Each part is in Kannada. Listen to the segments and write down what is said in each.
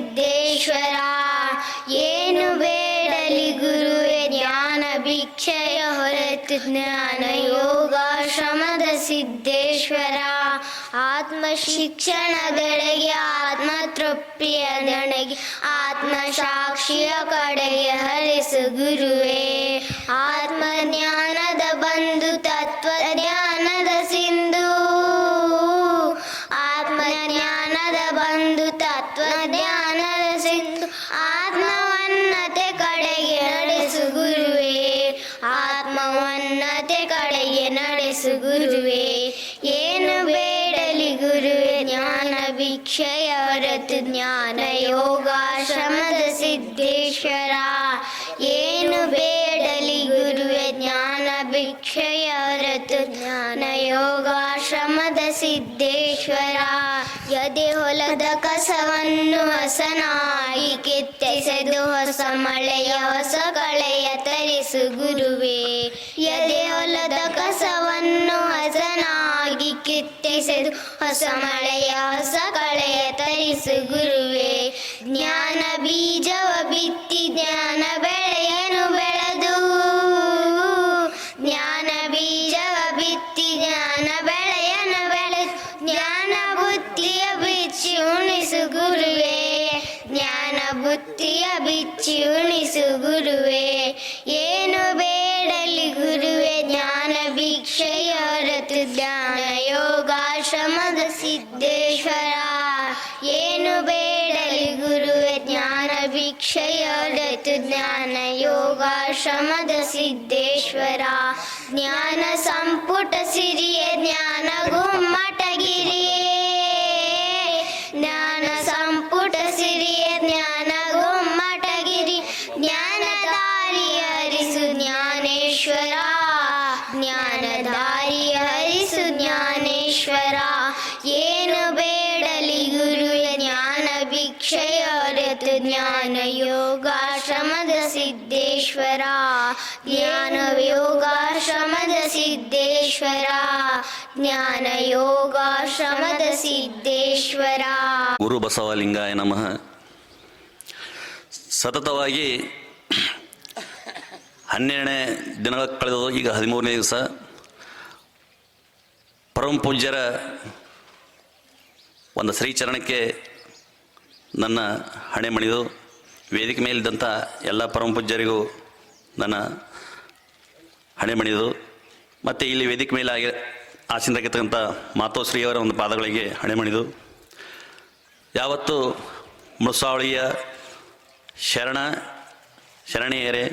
ಸಿದ್ದೇಶ್ವರ, ಏನು ಬೇಡಲಿ ಗುರುವೆ, ಜ್ಞಾನ ಭಿಕ್ಷೆಯ ಹೊರತು ಜ್ಞಾನ ಯೋಗಾಶ್ರಮದ ಸಿದ್ದೇಶ್ವರ. ಆತ್ಮ ಶಿಕ್ಷಣಗಳಿಗೆ, ಆತ್ಮ ತೃಪ್ತಿಯ ನನಗೆ ಆತ್ಮ ಸಾಕ್ಷಿಯ ಕಡೆಗೆ ಹರಿಸು ಗುರುವೇ. ಆತ್ಮ ಹೊರತು ಜ್ಞಾನ ಯೋಗಾಶ್ರಮದ ಸಿದ್ದೇಶ್ವರ, ಏನು ಬೇಡಲಿ ಗುರುವೆ ಜ್ಞಾನ ಭಿಕ್ಷೆಯ ಹೊರತು ಯೋಗಾಶ್ರಮದ ಸಿದ್ದೇಶ್ವರ, ಯದೆ ಹೊಲದ ಕಸವನ್ನು ಹಸನಾಗಿ ಕೆತ್ತೆಸೆದು ಹೊಸ ಮಳೆಯ ಹೊಸ ಕಳೆಯ ತರಿಸು ಗುರುವೇ, ಯದೆ ಹೊಲದ ಕಿತ್ತೆಸೆದು ಹೊಸ ಮಳೆಯ ಹೊಸ ಕಳೆಯ ತರಿಸು ಗುರುವೇ. ಜ್ಞಾನ ಬೀಜವ ಬಿತ್ತಿ ಜ್ಞಾನ ಬೆಳೆಯನು ಬೆಳೆದು ಬುದ್ಧಿಯ ಬಿಚ್ಚಿ ಉಣಿಸು ಗುರುವೇ. ಏನು ಬೇಡಲಿ ಗುರುವೇ, ಜ್ಞಾನ ಭಿಕ್ಷೆಯ ಹೊರತು ಜ್ಞಾನ ಯೋಗಾಶ್ರಮದ ಸಿದ್ದೇಶ್ವರ. ಏನು ಬೇಡಲಿ ಗುರುವೆ, ಜ್ಞಾನ ಭಿಕ್ಷೆಯ ಹೊರತು ಜ್ಞಾನ ಯೋಗಾಶ್ರಮದ ಸಿದ್ದೇಶ್ವರ. ಜ್ಞಾನ ಸಂಪುಟ ಜ್ಞಾನ ಯೋಗಾಶ್ರಮದ ಸಿದ್ದೇಶ್ವರ. ಜ್ಞಾನ ಸಿದ್ದೇಶ್ವರ. ಜ್ಞಾನ ಯೋಗಾಶ್ರಮದ ಸಿದ್ದೇಶ್ವರ. ಗುರು ಬಸವಲಿಂಗಾಯ ನಮಃ. ಸತತವಾಗಿ ಹನ್ನೆರಡನೇ ದಿನಗಳ ಕಳೆದು ಈಗ ಹದಿಮೂರನೇ ದಿವಸ. ಪರಮ ಪೂಜ್ಯರ ಒಂದು ಶ್ರೀಚರಣಕ್ಕೆ ನನ್ನ ಹಣೆ ಮಣಿದು ವೇದಿಕೆ ಮೇಲಿದ್ದಂಥ ಎಲ್ಲ ಪರಮ ಪೂಜ್ಯರಿಗೂ ನನ್ನ ಹಣೆ ಮಣಿದು, ಮತ್ತು ಇಲ್ಲಿ ವೇದಿಕೆ ಮೇಲೆ ಆಗಿ ಆಸೀನರಾಗಿರ್ತಕ್ಕಂಥ ಮಾತೋಶ್ರೀಯವರ ಒಂದು ಪಾದಗಳಿಗೆ ಹಣೆ ಮಣಿದು, ಯಾವತ್ತು ಮುಳಸಾವಳಿಯ ಶರಣ, ಶರಣೆಯರೇ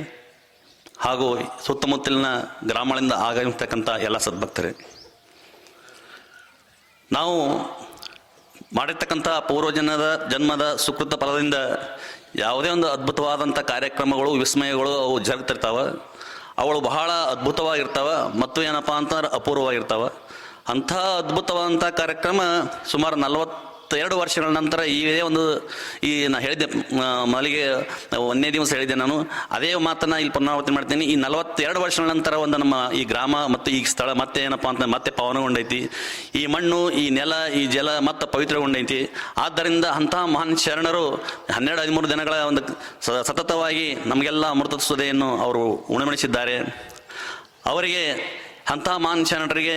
ಹಾಗೂ ಸುತ್ತಮುತ್ತಲಿನ ಗ್ರಾಮಗಳಿಂದ ಆಗಮಿಸ್ತಕ್ಕಂಥ ಎಲ್ಲ ಸದ್ಭಕ್ತರೇ. ನಾವು ಮಾಡಿರ್ತಕ್ಕಂಥ ಪೂರ್ವಜನದ ಜನ್ಮದ ಸುಕೃತ ಫಲದಿಂದ ಯಾವುದೇ ಒಂದು ಅದ್ಭುತವಾದಂಥ ಕಾರ್ಯಕ್ರಮಗಳು, ವಿಸ್ಮಯಗಳು ಅವು ಜರುಗ್ತಿರ್ತಾವೆ. ಅವಳು ಬಹಳ ಅದ್ಭುತವಾಗಿರ್ತಾವೆ ಮತ್ತು ಏನಪ್ಪ ಅಂತಂದ್ರೆ ಅಪೂರ್ವವಾಗಿರ್ತಾವೆ. ಅಂಥ ಅದ್ಭುತವಾದಂಥ ಕಾರ್ಯಕ್ರಮ ಸುಮಾರು ನಲವತ್ತೆರಡು ವರ್ಷಗಳ ನಂತರ ಇದೇ ಒಂದು ಈ ನಾ ಹೇಳಿದ್ದೆ ಮಲಿಗೆ ಒಂದನೇ ದಿವಸ ಹೇಳಿದ್ದೆ ನಾನು. ಅದೇ ಮಾತನ್ನ ಇಲ್ಲಿ ಪುನರಾವರ್ತನೆ ಮಾಡ್ತೀನಿ. ಈ ನಲವತ್ತೆರಡು ವರ್ಷಗಳ ನಂತರ ಒಂದು ನಮ್ಮ ಈ ಗ್ರಾಮ ಮತ್ತು ಈ ಸ್ಥಳ ಮತ್ತೆ ಏನಪ್ಪ ಅಂತ ಮತ್ತೆ ಪಾವನಗೊಂಡೈತಿ. ಈ ಮಣ್ಣು, ಈ ನೆಲ, ಈ ಜಲ ಮತ್ತೆ ಪವಿತ್ರಗೊಂಡೈತಿ. ಆದ್ದರಿಂದ ಅಂತಹ ಮಹಾನ್ ಶರಣರು ಹನ್ನೆರಡು, ಹದಿಮೂರು ದಿನಗಳ ಒಂದು ಸತತವಾಗಿ ನಮಗೆಲ್ಲ ಅಮೃತ ಸುದೆಯನ್ನು ಅವರು ಉಣಮಣಿಸಿದ್ದಾರೆ ಅವರಿಗೆ ಅಂತಹ ಮಹಾನ್ ಶರಣರಿಗೆ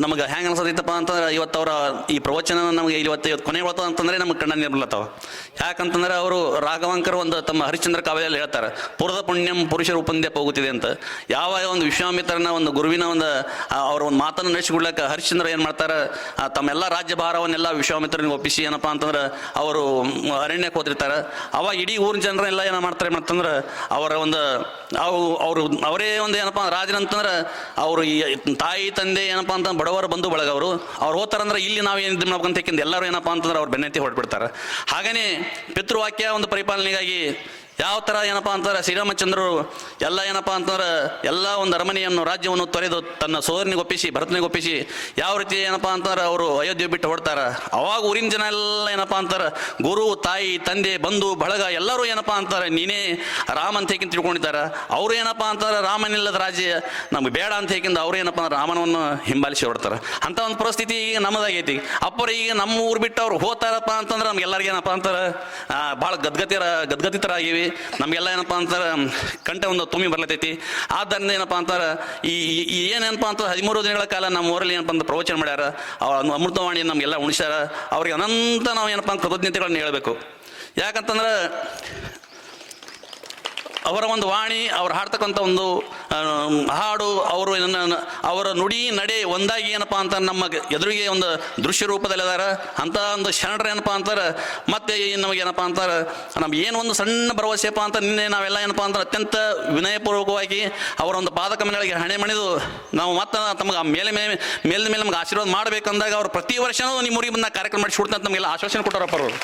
ನಮಗೆ ಹೆಂಗೆ ಅನ್ಸತೈತಪ್ಪ ಅಂತಂದ್ರೆ ಇವತ್ತು ಅವರ ಈ ಪ್ರವಚನ ನಮಗೆ ಇವತ್ತು ಇವತ್ತು ಕೊನೆ ಬರ್ತದೆ ಅಂತಂದ್ರೆ ನಮಗೆ ಕಣ್ಣ ನಿರ್ಬಲತ್ತಾವ ಯಾಕಂತಂದ್ರೆ ಅವರು ರಾಘವಂಕರ್ ಒಂದು ತಮ್ಮ ಹರಿಶ್ಚಂದ್ರ ಕಾವ್ಯದಲ್ಲಿ ಹೇಳ್ತಾರೆ, ಪುರದ ಪುಣ್ಯಂ ಪುರುಷ ಉಪಂದ್ಯ ಹೋಗುತ್ತಿದೆ ಅಂತ. ಯಾವ ಒಂದು ವಿಶ್ವಾಮಿತ್ರನ ಒಂದು ಗುರುವಿನ ಒಂದು ಅವ್ರ ಒಂದು ಮಾತನ್ನು ನಡೆಸಿಕೊಡ್ಲಕ್ಕ ಹರಿಶ್ಚಂದ್ರ ಏನು ಮಾಡ್ತಾರೆ ತಮ್ಮೆಲ್ಲ ರಾಜ್ಯಭಾರವನ್ನೆಲ್ಲ ವಿಶ್ವಾಮಿತ್ರನಿಗೆ ಒಪ್ಪಿಸಿ, ಏನಪ್ಪ ಅಂತಂದ್ರೆ ಅವರು ಅರಣ್ಯಕ್ಕೆ ಹೋದಿರ್ತಾರೆ ಅವಾಗ ಇಡೀ ಊರಿನ ಜನರೆಲ್ಲ ಏನು ಮಾಡ್ತಾರೆ ಅಂತಂದ್ರೆ, ಅವರ ಒಂದು, ಅವು, ಅವರು, ಅವರೇ ಒಂದು ಏನಪ್ಪ ರಾಜನಂತಂದ್ರೆ ಅವರು ಈ ತಾಯಿ, ತಂದೆ ಏನಪ್ಪ ಅಂತ ಬಡವರ ಬಂಧು ಬಳಗವರು, ಅವ್ರು ಹೋಗ್ತಾರಂದ್ರೆ ಇಲ್ಲಿ ನಾವು ಏನು ಮಾಡ್ಬೇಕಂತ ಎಲ್ಲರೂ ಏನಪ್ಪ ಅಂತಂದ್ರೆ ಅವ್ರು ಬೆನ್ನತ್ತಿ ಹೊರಟ್ಬಿಡ್ತಾರೆ. ಹಾಗೇನೆ ಪಿತೃವಾಕ್ಯ ಒಂದು ಪರಿಪಾಲನೆಗಾಗಿ ಯಾವ ಥರ ಏನಪ್ಪ ಅಂತಂದ್ರೆ ಶ್ರೀರಾಮಚಂದ್ರರು ಎಲ್ಲ ಏನಪ್ಪ ಅಂತಂದ್ರೆ ಎಲ್ಲ ಒಂದು ಅರಮನೆಯನ್ನು, ರಾಜ್ಯವನ್ನು ತೊರೆದು ತನ್ನ ಸೋದರನಿಗೆ ಒಪ್ಪಿಸಿ, ಭರತನಿಗೆ ಒಪ್ಪಿಸಿ ಯಾವ ರೀತಿ ಏನಪ್ಪ ಅಂತಂದ್ರೆ ಅವರು ಅಯೋಧ್ಯೆ ಬಿಟ್ಟು ಹೊಡ್ತಾರೆ ಅವಾಗ ಊರಿನ ಜನ ಎಲ್ಲ ಏನಪ್ಪ ಅಂತಾರೆ ಗುರು, ತಾಯಿ, ತಂದೆ, ಬಂಧು, ಬಳಗ ಎಲ್ಲರೂ ಏನಪ್ಪ ಅಂತಾರೆ ನೀನೇ ರಾಮ ಅಂತ ಹೇಗೆ ತಿಳ್ಕೊಂಡಿದ್ದಾರೆ? ಅವರು ಏನಪ್ಪ ಅಂತಾರೆ ರಾಮನಿಲ್ಲದ ರಾಜ್ಯ, ನಮ್ಗೆ ಬೇಡ ಅಂತ ಹೇಗಿಂದ ಅವ್ರು ಏನಪ್ಪ ಅಂದ್ರೆ ರಾಮನವನ್ನು ಹಿಂಬಾಲಿಸಿ ಹೊಡ್ತಾರೆ ಅಂತ ಒಂದು ಪರಿಸ್ಥಿತಿ ಈಗ ನಮ್ಮದಾಗೈತಿ. ಅಪ್ಪರು ಈಗ ನಮ್ಮ ಊರು ಬಿಟ್ಟು ಅವ್ರು ಹೋತಾರಪ್ಪ ಅಂತಂದ್ರೆ ನಮ್ಗೆಲ್ಲರಿಗೆ ಏನಪ್ಪ ಅಂತಾರೆ ಭಾಳ ಗದ್ಗತಿರ, ಗದ್ಗತಿತರಾಗಿವಿ. ನಮಗೆಲ್ಲ ಏನಪ್ಪ ಅಂತಾರೆ ಕಂಠ ಒಂದು ತುಂಬಿ ಬರ್ಲತೈತಿ. ಆದ್ದರಿಂದ ಏನಪ್ಪ ಅಂತಾರೆ, ಈ ಏನೇನಪ್ಪ ಅಂತ ಹದಿಮೂರು ದಿನಗಳ ಕಾಲ ನಮ್ಮ ಊರಲ್ಲಿ ಏನಪ್ಪ ಅಂತ ಪ್ರವಚನ ಮಾಡ್ಯಾರ. ಅವ್ರ ಅಮೃತವಾಣಿ ನಮಗೆಲ್ಲ ಉಣಿಸ್ಯಾರ. ಅವ್ರಿಗೆ ಅನಂತ ನಾವು ಏನಪ್ಪ ಅಂತ ಕೃತಜ್ಞತೆಗಳನ್ನ ಹೇಳಬೇಕು. ಯಾಕಂತಂದ್ರೆ ಅವರ ಒಂದು ವಾಣಿ, ಅವ್ರು ಹಾಡ್ತಕ್ಕಂಥ ಒಂದು ಹಾಡು, ಅವರು ಅವರ ನುಡಿ ನಡೆ ಒಂದಾಗಿ ಏನಪ್ಪ ಅಂತ ನಮ್ಮ ಎದುರಿಗೆ ಒಂದು ದೃಶ್ಯ ರೂಪದಲ್ಲಿ ಅದಾರ. ಅಂತ ಒಂದು ಶರಣರು ಏನಪ್ಪ ಅಂತಾರೆ, ಮತ್ತೆ ನಮಗೆ ಏನಪ್ಪ ಅಂತಾರೆ, ನಮ್ಗೆ ಏನು ಒಂದು ಸಣ್ಣ ಭರವಸೆಯಪ್ಪ ಅಂತ ನಿನ್ನೆ ನಾವೆಲ್ಲ ಏನಪ್ಪ ಅಂದ್ರೆ ಅತ್ಯಂತ ವಿನಯಪೂರ್ವಕವಾಗಿ ಅವರ ಒಂದು ಪಾದಕಮಗಳಿಗೆ ಹಣೆ ಮಣಿದು ನಾವು ಮತ್ತೆ ತಮಗೆ ಮೇಲೆ ಮೇಲೆ ಮೇಲಿನ ಮೇಲೆ ನಮ್ಗೆ ಆಶೀರ್ವಾದ ಮಾಡಬೇಕಂದಾಗ ಅವ್ರು ಪ್ರತಿ ವರ್ಷನೂ ನಿಮ್ಮ ಊರಿಗೆ ಬಂದ ಕಾರ್ಯಕ್ರಮ ಮಾಡಿಸ್ಕೊಡ್ತಾರೆ ನಮಗೆಲ್ಲ ಆಶ್ವಾಸನೆ ಕೊಟ್ಟಾರಪ್ಪ ಅವರು.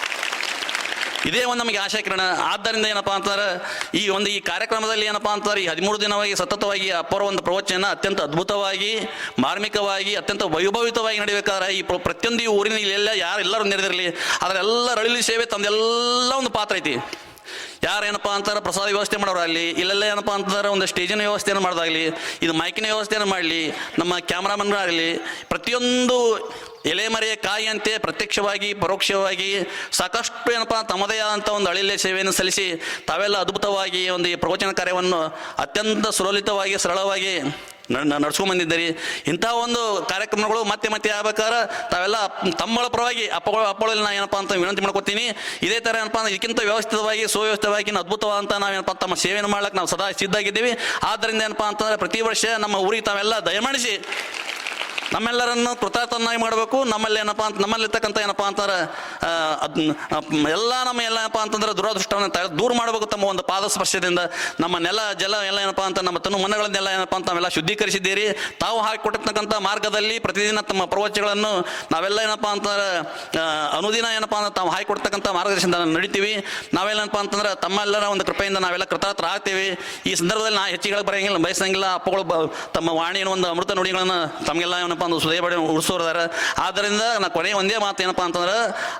ಇದೇ ಒಂದು ನಮಗೆ ಆಶಾ ಕಿರಣ ಆದ್ದರಿಂದ ಏನಪ್ಪಾ ಅಂತಂದ್ರೆ ಈ ಒಂದು ಈ ಕಾರ್ಯಕ್ರಮದಲ್ಲಿ ಏನಪ್ಪಾ ಅಂತಂದ್ರೆ ಈ ಹದಿಮೂರು ದಿನವಾಗಿ ಸತತವಾಗಿ ಅಪ್ಪರ ಒಂದು ಪ್ರವಚನ ಅತ್ಯಂತ ಅದ್ಭುತವಾಗಿ, ಮಾರ್ಮಿಕವಾಗಿ, ಅತ್ಯಂತ ವೈಭವಿತವಾಗಿ ನಡೀಬೇಕಾದ್ರೆ, ಈ ಪ್ರ- ಪ್ರತಿಯೊಂದು ಊರಿನ ಇಲ್ಲೆಲ್ಲ ಯಾರು ಎಲ್ಲರೂ ನೆರೆದಿರಲಿ ಅದರೆಲ್ಲ ರಳಿಲಿ ಸೇವೆ ತಂದೆಲ್ಲ ಒಂದು ಪಾತ್ರ ಐತಿ. ಯಾರೇನಪ್ಪ ಅಂತಾರೆ, ಪ್ರಸಾದ ವ್ಯವಸ್ಥೆ ಮಾಡೋರು ಅಲ್ಲಿ ಇಲ್ಲೆಲ್ಲ ಏನಪ್ಪ ಅಂತಂದ್ರೆ ಒಂದು ಸ್ಟೇಜಿನ ವ್ಯವಸ್ಥೆಯನ್ನು ಮಾಡೋದಾಗಲಿ, ಇದು ಮೈಕಿನ ವ್ಯವಸ್ಥೆಯನ್ನು ಮಾಡಲಿ, ನಮ್ಮ ಕ್ಯಾಮ್ರಾಮನ್ಗಳಾಗಲಿ, ಪ್ರತಿಯೊಂದು ಎಲೆಮರೆಯ ಕಾಯಿಯಂತೆ ಪ್ರತ್ಯಕ್ಷವಾಗಿ, ಪರೋಕ್ಷವಾಗಿ ಸಾಕಷ್ಟು ಏನಪ್ಪ, ತಮ್ಮದೇ ಆದಂಥ ಒಂದು ಅಳಿಲೆ ಸೇವೆಯನ್ನು ಸಲ್ಲಿಸಿ ತಾವೆಲ್ಲ ಅದ್ಭುತವಾಗಿ ಒಂದು ಈ ಪ್ರವಚನ ಕಾರ್ಯವನ್ನು ಅತ್ಯಂತ ಸುಲಲಿತವಾಗಿ, ಸರಳವಾಗಿ ನಡ್ಸ್ಕೊಂಡ್ ಬಂದಿದ್ದೀರಿ ಇಂಥ ಒಂದು ಕಾರ್ಯಕ್ರಮಗಳು ಮತ್ತೆ ಮತ್ತೆ ಆಗ್ಬೇಕಾದ್ರೆ ತಾವೆಲ್ಲ ತಮ್ಮಳ ಪರವಾಗಿ ಅಪ್ಪಗಳು ಅಪ್ಪಗಳಲ್ಲಿ ನಾ ಏನಪ್ಪ ಅಂತ ವಿನಂತಿ ಮಾಡ್ಕೊತೀನಿ. ಇದೇ ಥರ ಏನಪ್ಪ ಅಂದ್ರೆ ಇದಕ್ಕಿಂತ ವ್ಯವಸ್ಥಿತವಾಗಿ, ಸುವ್ಯವಸ್ಥಿತವಾಗಿ ಅದ್ಭುತವಾದಂಥ ನಾವೇನಪ್ಪ ತಮ್ಮ ಸೇವೆಯನ್ನು ಮಾಡ್ಲಿಕ್ಕೆ ನಾವು ಸದಾ ಸಿದ್ಧಾಗಿದ್ದೀವಿ ಆದ್ದರಿಂದ ಏನಪ್ಪ ಅಂತಂದ್ರೆ ಪ್ರತಿ ವರ್ಷ ನಮ್ಮ ಊರಿಗೆ ತಾವೆಲ್ಲ ದಯಮಾಡಿಸಿ ನಮ್ಮೆಲ್ಲರನ್ನು ಕೃತಾರ್ಥನಾಗಿ ಮಾಡಬೇಕು. ನಮ್ಮಲ್ಲಿ ಏನಪ್ಪ ಅಂತ ನಮ್ಮಲ್ಲಿರ್ತಕ್ಕಂಥ ಏನಪ್ಪ ಅಂತಂದ್ರೆ ಎಲ್ಲ ನಮ್ಮ ಎಲ್ಲ ಏನಪ್ಪ ಅಂತಂದ್ರೆ ದುರಾದೃಷ್ಟವನ್ನು ದೂರ ಮಾಡಬೇಕು ತಮ್ಮ ಒಂದು ಪಾದ ಸ್ಪರ್ಶದಿಂದ ನಮ್ಮ ನೆಲ ಜಲ ಎಲ್ಲ ಏನಪ್ಪ ಅಂತ ನಮ್ಮ ತನು ಮನಗಳನ್ನೆಲ್ಲ ಏನಪ್ಪ ಅಂತ ನಾವೆಲ್ಲ ಶುದ್ಧೀಕರಿಸಿದ್ದೀರಿ. ತಾವು ಹಾಕಿಕೊಟ್ಟಿರ್ತಕ್ಕಂಥ ಮಾರ್ಗದಲ್ಲಿ ಪ್ರತಿದಿನ ತಮ್ಮ ಪ್ರವಚನಗಳನ್ನು ನಾವೆಲ್ಲ ಏನಪ್ಪ ಅಂತಂದ್ರೆ ಅನುದಿನ ಏನಪ್ಪ ಅಂದ್ರೆ ತಾವು ಹಾಕಿಕೊಡ್ತಕ್ಕಂಥ ಮಾರ್ಗದರ್ಶನದಿಂದ ನಾವು ನಡಿತೀವಿ. ನಾವೆಲ್ಲಪ್ಪ ಅಂತಂದ್ರೆ ತಮ್ಮೆಲ್ಲರ ಒಂದು ಕೃಪೆಯಿಂದ ನಾವೆಲ್ಲ ಕೃತಾರ್ಥ ಆಗ್ತೀವಿ. ಈ ಸಂದರ್ಭದಲ್ಲಿ ನಾ ಹೆಚ್ಚಿಗೆ ಬರೆಯಂಗಿಲ್ಲ ಬಯಸಂಗಿಲ್ಲ. ಅಪ್ಪಗಳು ತಮ್ಮ ವಾಣಿಯನ್ನು ಒಂದು ಅಮೃತ ನುಡಿಗಳನ್ನು ತಮಗೆಲ್ಲ ಏನಪ್ಪ ಅಂದ್ರೆ ಬಡ ಉಳಿಸೋದಾರ ಆದ್ದರಿಂದ ನಾ ಕೊನೆ ಒಂದೇ ಮಾತು ಏನಪ್ಪ ಅಂತಂದ್ರೆ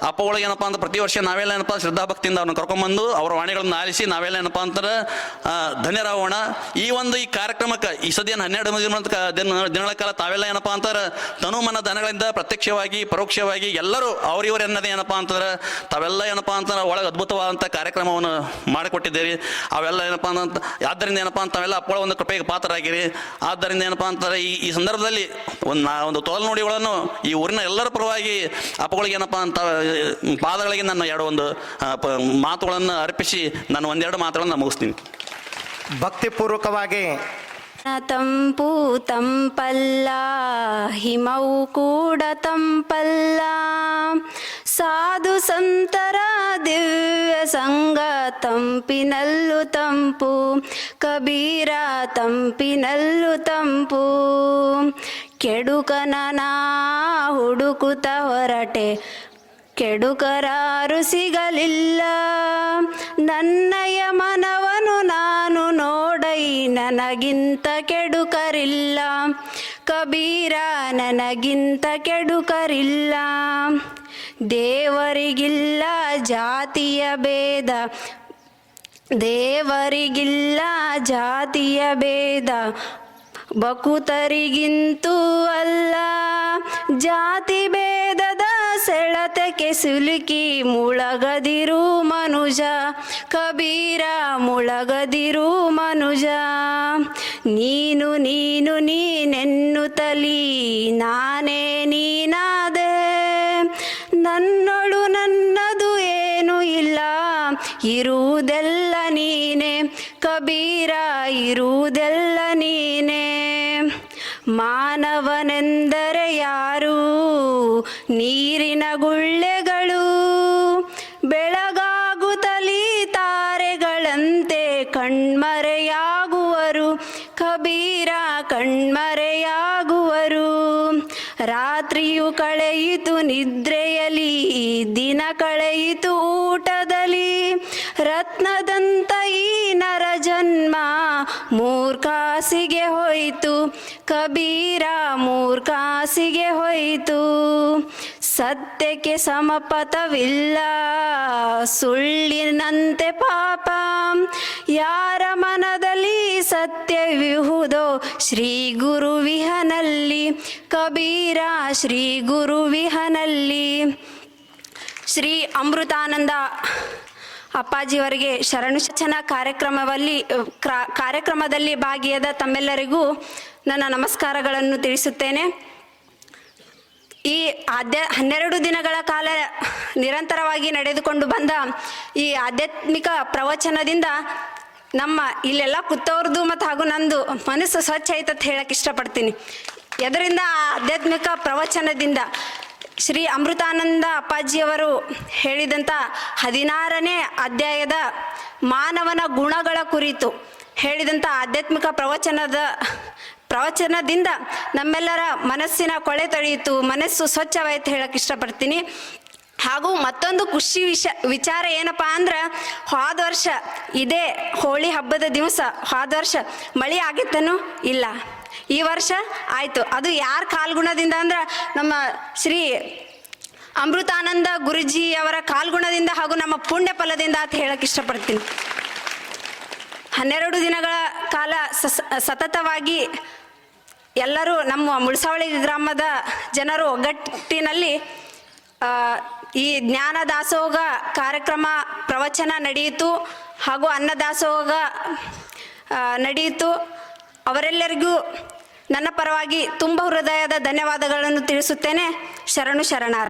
ಅಪ್ಪಗಳಿಗೆ ಏನಪ್ಪ ಅಂದ್ರೆ ಪ್ರತಿ ವರ್ಷ ನಾವೆಲ್ಲ ಏನಪ್ಪ ಶ್ರದ್ಧಾಭಕ್ತಿಯಿಂದ ಅವ್ರನ್ನ ಕರ್ಕೊಂಡ್ಬಂದು ಅವರ ವಾಣಿಗಳನ್ನು ಆಲಿಸಿ ನಾವೆಲ್ಲ ಏನಪ್ಪ ಅಂತಂದ್ರೆ ಧನ್ಯರಾಗೋಣ. ಈ ಒಂದು ಈ ಕಾರ್ಯಕ್ರಮಕ್ಕೆ ಈ ಸದ್ಯ ಹನ್ನೆರಡು ದಿನ ದಿನ- ದಿನಗಳ ಕಾಲ ತಾವೆಲ್ಲ ಏನಪ್ಪ ಅಂತಾರೆ, ತನು ಮನ ಧನಗಳಿಂದ ಪ್ರತ್ಯಕ್ಷವಾಗಿ, ಪರೋಕ್ಷವಾಗಿ ಎಲ್ಲರೂ ಅವರಿವರು ಎನ್ನದೇ ಏನಪ್ಪ ಅಂತಂದ್ರೆ ತಾವೆಲ್ಲ ಏನಪ್ಪ ಅಂತಂದ್ರೆ ಒಳಗೆ ಅದ್ಭುತವಾದಂಥ ಕಾರ್ಯಕ್ರಮವನ್ನು ಮಾಡಿಕೊಟ್ಟಿದ್ದೀರಿ. ಅವೆಲ್ಲ ಏನಪ್ಪ ಅಂತ ಆದ್ದರಿಂದ ಏನಪ್ಪ ಅಂತ ತಾವೆಲ್ಲ ಅಪ್ಪಳ ಒಂದು ಕೃಪೆಗೆ ಪಾತ್ರರಾಗಿರಿ. ಆದ್ದರಿಂದ ಏನಪ್ಪ ಅಂತಾರೆ, ಈ ಈ ಸಂದರ್ಭದಲ್ಲಿ ಒಂದು ನಾ ಒಂದು ತೋಲ್ನುಡಿಗಳನ್ನು ಈ ಊರಿನ ಎಲ್ಲರ ಪರವಾಗಿ ಅಪ್ಪಗಳಿಗೆ ಏನಪ್ಪ ಅಂತ ಪಾದಗಳಿಗೆ ನನ್ನ ಎರಡು ಒಂದು ಮಾತುಗಳನ್ನು ಅರ್ಪಿಸಿ ನಾನು ಒಂದೆರಡು ಮಾತುಗಳನ್ನು ಮುಗಿಸ್ತೀನಿ. ಭಕ್ತಿಪೂರ್ವಕವಾಗಿ ತಂಪು ತಂಪಲ್ಲ ಹಿಮವು ಕೂಡ ತಂಪಲ್ಲ. ಸಾಧು ಸಂತರ ದಿವ್ಯ ಸಂಗ ತಂಪಿನಲ್ಲೂ ತಂಪು ಕಬೀರ ತಂಪಿನಲ್ಲೂ ತಂಪು. ಕೆಡುಕನ ಹುಡುಕುತ ಹೊರಟೆ. ಕೆಡುಕರಾರು ಸಿಗಲಿಲ್ಲ. ನನ್ನಯ ಮನವನು ನಾನು ನೋಡೈ, ನನಗಿಂತ ಕೆಡುಕರಿಲ್ಲ. ಕಬೀರ ನನಗಿಂತ ಕೆಡುಕರಿಲ್ಲ. ದೇವರಿಗಿಲ್ಲ ಜಾತಿಯ ಭೇದ. ದೇವರಿಗಿಲ್ಲ ಜಾತಿಯ ಭೇದ. ಬಕುತರಿಗಿಂತೂ ಅಲ್ಲ. ಜಾತಿ ಭೇದದ ಸೆಳೆತಕ್ಕೆ ಸಿಲುಕಿ ಮುಳಗದಿರು ಮನುಜ. ಕಬೀರ ಮುಳಗದಿರು ಮನುಜ. ನೀನು ನೀನು, ನೀನೆನ್ನುತ್ತಲಿ, ನಾನೇ, ನೀನಾದೆ. ನನ್ನೊಳು ನನ್ನದು ಏನು ಇಲ್ಲ. ಇರುವುದೆಲ್ಲ ನೀನೆ. ಕಬೀರ, ಇರುವುದೆಲ್ಲ ನೀನೆ. ಮಾನವನೆಂದರೆ ಯಾರು? ನೀರಿನ ಗುಳ್ಳೆಗಳು ಬೆಳಗಾಗುತ್ತಲೀ ತಾರೆಗಳಂತೆ ಕಣ್ಮರೆಯಾಗುವರು, ಕಬೀರ ಕಣ್ಮರೆಯಾಗುವರು. ರಾತ್ರಿಯು ಕಳೆಯಿತು ನಿದ್ರೆಯಲಿ ದಿನ ಕಳೆಯಿತು ಊಟದಲ್ಲಿ, ರತ್ನದಂತ ಮೂರ್ಖಾಸಿಗೆ ಹೋಯಿತು. ಕಬೀರ ಮೂರ್ಖಾಸಿಗೆ ಹೋಯಿತು. ಸತ್ಯಕ್ಕೆ ಸಮಪಥವಿಲ್ಲ. ಸುಳ್ಳಿನಂತೆ ಪಾಪ. ಯಾರ ಮನದಲ್ಲಿ ಸತ್ಯವಿಹುದೋ ಶ್ರೀ ಗುರುವಿಹನಲ್ಲಿ. ಕಬೀರ ಶ್ರೀ ಗುರುವಿಹನಲ್ಲಿ. ಶ್ರೀ ಅಮೃತಾನಂದ ಅಪ್ಪಾಜಿಯವರಿಗೆ ಶರಣುಶಚನ ಕಾರ್ಯಕ್ರಮದಲ್ಲಿ ಕ್ರಾ- ಕಾರ್ಯಕ್ರಮದಲ್ಲಿ ಭಾಗಿಯಾದ ತಮ್ಮೆಲ್ಲರಿಗೂ ನನ್ನ ನಮಸ್ಕಾರಗಳನ್ನು ತಿಳಿಸುತ್ತೇನೆ. ಈ ಆಧ್ಯ ಹನ್ನೆರಡು ದಿನಗಳ ಕಾಲ ನಿರಂತರವಾಗಿ ನಡೆದುಕೊಂಡು ಬಂದ ಈ ಆಧ್ಯಾತ್ಮಿಕ ಪ್ರವಚನದಿಂದ ನಮ್ಮ ಇಲ್ಲೆಲ್ಲ ಕುತ್ತವ್ರದ್ದು ಮತ್ತು ಹಾಗೂ ನಂದು ಮನಸ್ಸು ಸ್ವಚ್ಛ ಅಂತ ಹೇಳಕ್ಕೆ ಇಷ್ಟಪಡ್ತೀನಿ. ಇದರಿಂದ ಆ ಆಧ್ಯಾತ್ಮಿಕ ಪ್ರವಚನದಿಂದ ಶ್ರೀ ಅಮೃತಾನಂದ ಅಪ್ಪಾಜಿಯವರು ಹೇಳಿದಂಥ ಹದಿನಾರನೇ ಅಧ್ಯಾಯದ ಮಾನವನ ಗುಣಗಳ ಕುರಿತು ಹೇಳಿದಂಥ ಆಧ್ಯಾತ್ಮಿಕ ಪ್ರವಚನದ ಪ್ರವಚನದಿಂದ ನಮ್ಮೆಲ್ಲರ ಮನಸ್ಸಿನ ಕೊಳೆ ತೊಳೆಯಿತು, ಮನಸ್ಸು ಸ್ವಚ್ಛವಾಯಿತು ಹೇಳಕ್ಕೆ ಇಷ್ಟಪಡ್ತೀನಿ. ಹಾಗೂ ಮತ್ತೊಂದು ಖುಷಿ ವಿಷ, ವಿಚಾರ ಏನಪ್ಪ ಅಂದ್ರೆ ಹಾದ ವರ್ಷ ಇದೇ ಹೋಳಿ ಹಬ್ಬದ ದಿವಸ, ಹಾದ ವರ್ಷ ಮಳೆ ಆಗಿತ್ತನು ಇಲ್ಲ. ಈ ವರ್ಷ ಆಯಿತು. ಅದು ಯಾರ ಕಾಲ್ಗುಣದಿಂದ ಅಂದ್ರೆ ನಮ್ಮ ಶ್ರೀ ಅಮೃತಾನಂದ ಗುರುಜಿ ಅವರ ಕಾಲ್ಗುಣದಿಂದ ಹಾಗೂ ನಮ್ಮ ಪುಣ್ಯ ಫಲದಿಂದ ಅಂತ ಹೇಳಕ್ಕೆ ಇಷ್ಟಪಡ್ತೀನಿ. ಹನ್ನೆರಡು ದಿನಗಳ ಕಾಲ ಸತತವಾಗಿ ಎಲ್ಲರೂ ನಮ್ಮ ಮುಳಸಾವಳಿ ಗ್ರಾಮದ ಜನರು ಒಗ್ಗಟ್ಟಿನಲ್ಲಿ ಈ ಜ್ಞಾನ ದಾಸೋಹ ಕಾರ್ಯಕ್ರಮ ಪ್ರವಚನ ನಡೆಯಿತು ಹಾಗೂ ಅನ್ನದಾಸೋಹ ನಡೆಯಿತು. ಅವರೆಲ್ಲರಿಗೂ ನನ್ನ ಪರವಾಗಿ ತುಂಬ ಹೃದಯದ ಧನ್ಯವಾದಗಳನ್ನು ತಿಳಿಸುತ್ತೇನೆ. ಶರಣು ಶರಣಾರ